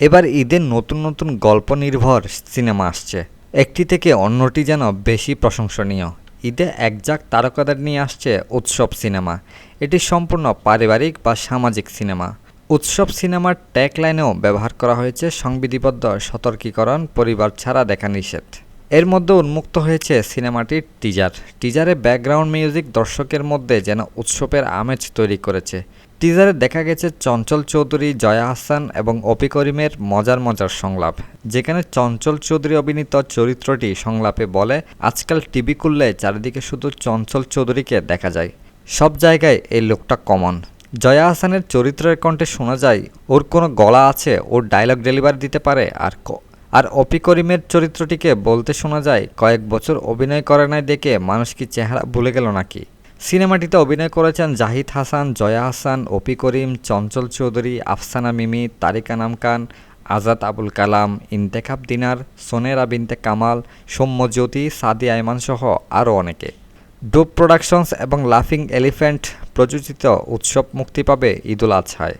এবার ঈদের নতুন নতুন গল্প নির্ভর সিনেমা আসছে। একটি থেকে অন্যটি যেন বেশি প্রশংসনীয়। ঈদে একজাক তারকাদের নিয়ে আসছে উৎসব সিনেমা। এটি সম্পূর্ণ পারিবারিক বা সামাজিক সিনেমা। উৎসব সিনেমার ট্যাগলাইনেও ব্যবহার করা হয়েছে সংবিধিবদ্ধ সতর্কীকরণ, পরিবার ছাড়া দেখা নিষেধ। এর মধ্যে উন্মুক্ত হয়েছে সিনেমাটির টিজার টিজারে ব্যাকগ্রাউন্ড মিউজিক দর্শকের মধ্যে যেন উৎসবের আমেজ তৈরি করেছে। টিজারে দেখা গেছে চঞ্চল চৌধুরী, জয়া হাসান এবং অপি করিমের মজার মজার সংলাপ। যেখানে চঞ্চল চৌধুরী অভিনীত চরিত্রটি সংলাপে বলে, আজকাল টিভি খুললে চারিদিকে শুধু চঞ্চল চৌধুরীকে দেখা যায়। সব জায়গায় এই লোকটা কমন জয়া হাসানের চরিত্রের কণ্ঠে শোনা যায়, ওর কোনো গলা আছে, ওর ডায়লগ ডেলিভারি দিতে পারে, আর আর অপি করিমের চরিত্রটিকে বলতে শোনা যায়, কয়েক বছর অভিনয় করে নাই দেখে মানুষ কি চেহারা ভুলে গেল নাকি? সিনেমাটিতে অভিনয় করেছেন জাহিদ হাসান, জয়া হাসান, অপি করিম, চঞ্চল চৌধুরী, আফসানা মিমি, তারিকা নাম খান আজাদ আবুল কালাম, ইন্তেখাব দিনার, সোনেরা বিনতে কামাল সৌম্যজ্যোতি সাদি আয়মান সহ আরও অনেকে। ডোপ প্রোডাকশনস এবং লাফিং এলিফ্যান্ট প্রযোজিত উৎসব মুক্তি পাবে ঈদুল আজহায়।